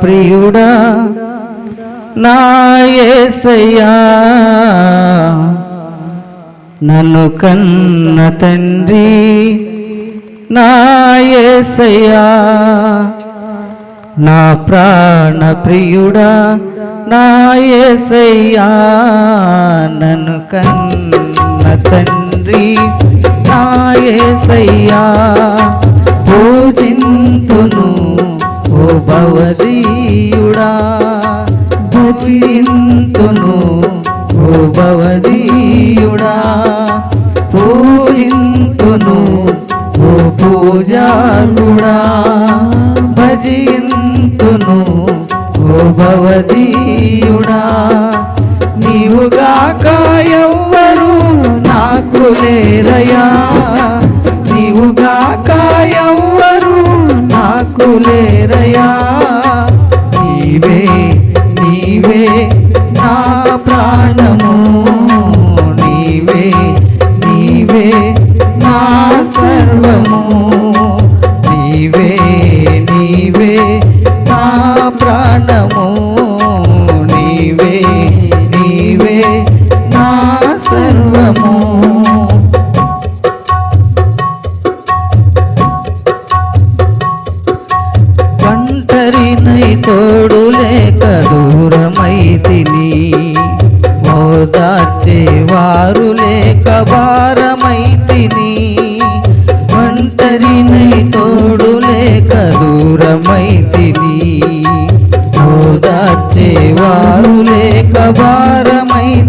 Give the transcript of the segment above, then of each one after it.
ప్రియుడా నాయసయ్యా నన్ను కన్న తండ్రి నాయసయ్యా నా ప్రాణ ప్రియుడా నాయసయ్యా నన్ను కన్న తండ్రి నాయసయ్యా భవదీయుడా భజింతును ఓ భవదీయుడా పూజింతును ఓ పూజారుడా భజింతును ఓ భవదీయుడా.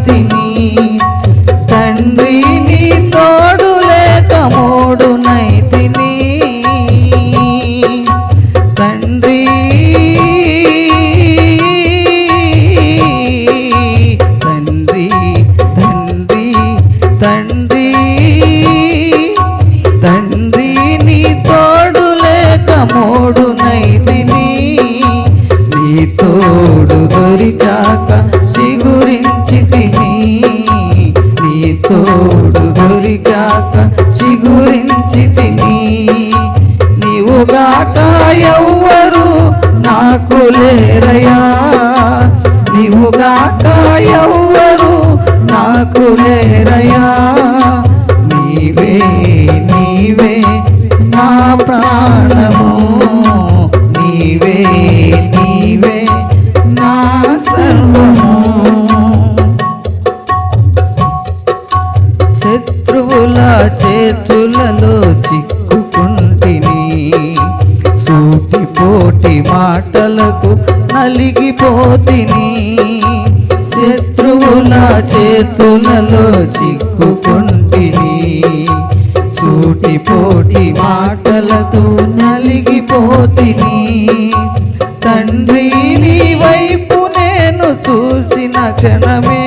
తిని తండ్రి నీ తోడు లేక మోడునై తిని తండ్రి తండ్రి తండ్రి తండ్రి తండ్రి నీ తోడు లేక మోడునై తోడు దొరికాక చిగురించి తిని. నీవుగాక ఎవ్వరు నాకు లేరయా నీవుగాక ఎవ్వరు నాకు లేరయా చేతులలో చిక్కుకుంటిని సూటిపోటి మాటలకు నలిగిపోతిని. శత్రువుల చేతులలో చిక్కుకుంటిని. సూటిపోటి మాటలకు నలిగిపోతిని. తండ్రి నీ వైపు నేను చూసిన క్షణమే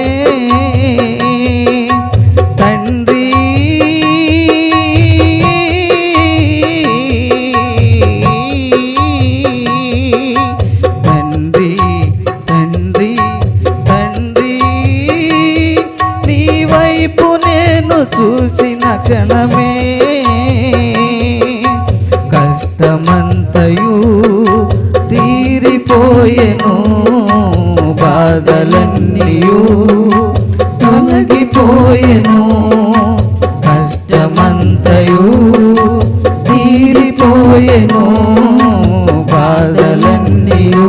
క్షణమే కష్టమంతయు తీరిపోయెను బాధలన్నీయు తొలగిపోయెను. కష్టమంతయు తీరిపోయెను బాధలన్నీయు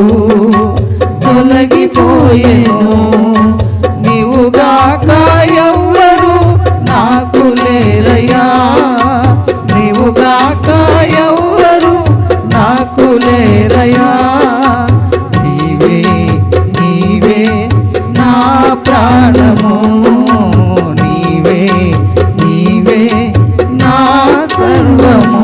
తొలగిపోయెను. నీవుగాక ఎవ్వరు నాకు లేరయ్యా నీవే నీవే నా ప్రాణము. నీవే నీవే నా సర్వము.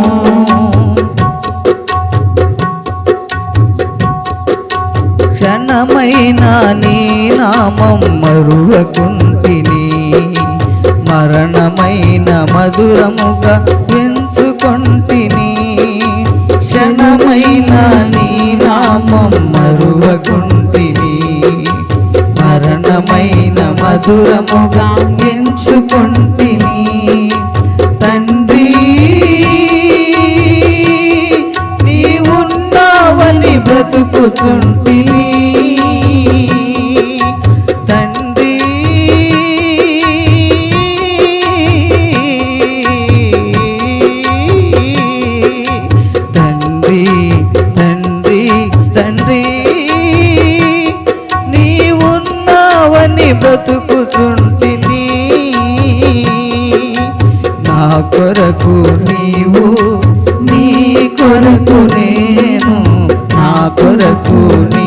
క్షణమైన నీ నామం మరువకుంటిని మరణమైన మధురముగా నీ నామం మరువకుంటిని. మరణమైన మధురముగా ఎంచుకుంటిని. తండ్రి నీ ఉన్నావని నీవున్నావని నా కొరకు నీవు నీ కొరకు నేను నా కొరకు నీవు